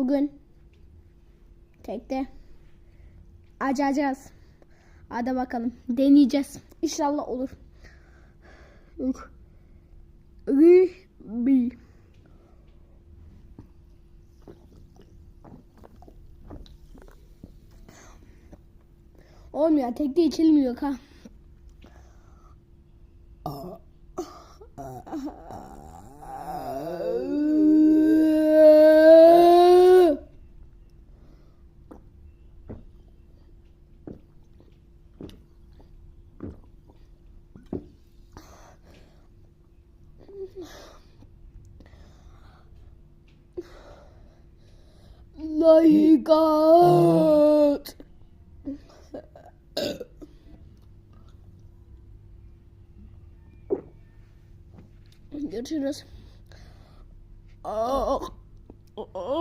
Bugün tekte açacağız. Hadi bakalım deneyeceğiz. İnşallah olur. İki, bir. Olmuyor tekte içilmiyor ha. My God. Did you just? Oh. oh.